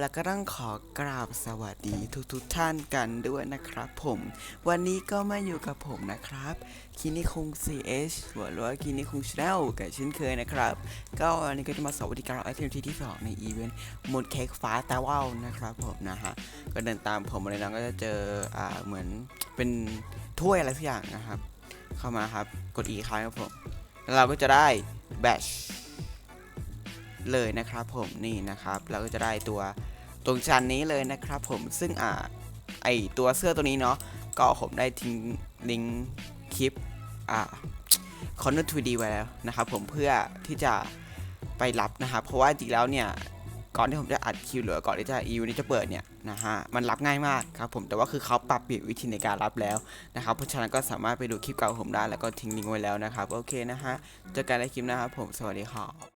แล้วก็ต้องขอกราบสวัสดีทุกๆทท่านกันด้วยนะครับผมวันนี้ก็มาอยู่กับผมนะครับคินิคง CH หรือว่าคินิคงชาแนลกันเช่นเคยนะครับ ก็วันนี้ก็จะมาสวัสดีการไอเทมที่ที่สองในอีเวนต์มดเค้กฟ้าตาว่าวนะครับผมนะฮะก็เดินตามผมมาเลยนะก็จะเจออ่าเหมือนเป็นถ้วยอะไรสักอย่างนะครับ เข้ามาครับกดอีกครั้งครับผมแล้วเราก็จะได้แบช เลยนะครับผมนี่นะครับเราก็จะได้ตัวตรงชั้นนี้เลยนะครับผมซึ่งอ่าไอตัวเสื้อตัวนี้เนาะก็ผมได้ทิ้งลิงก์คลิปอ่าคอนเนอร์ทูดีไว้แล้วนะครับผมเพื่อที่จะไปรับนะครับเพราะว่าจริงแล้วเนี่ยก่อนที่ผมจะอัดคิวหรือก่อนที่จะอีวนี้จะเปิดเนี่ยนะฮะมันรับง่ายมากครับผมแต่ว่าคือเขาปรับเปลี่ยนวิธีในการรับแล้วนะครับเพราะฉะนั้นก็สามารถไปดูคลิปเก่าผมได้แล้วก็ทิ้งลิงก์ไว้แล้วนะครับโอเคนะฮะเจอกันในคลิปนะครับผมสวัสดีครับ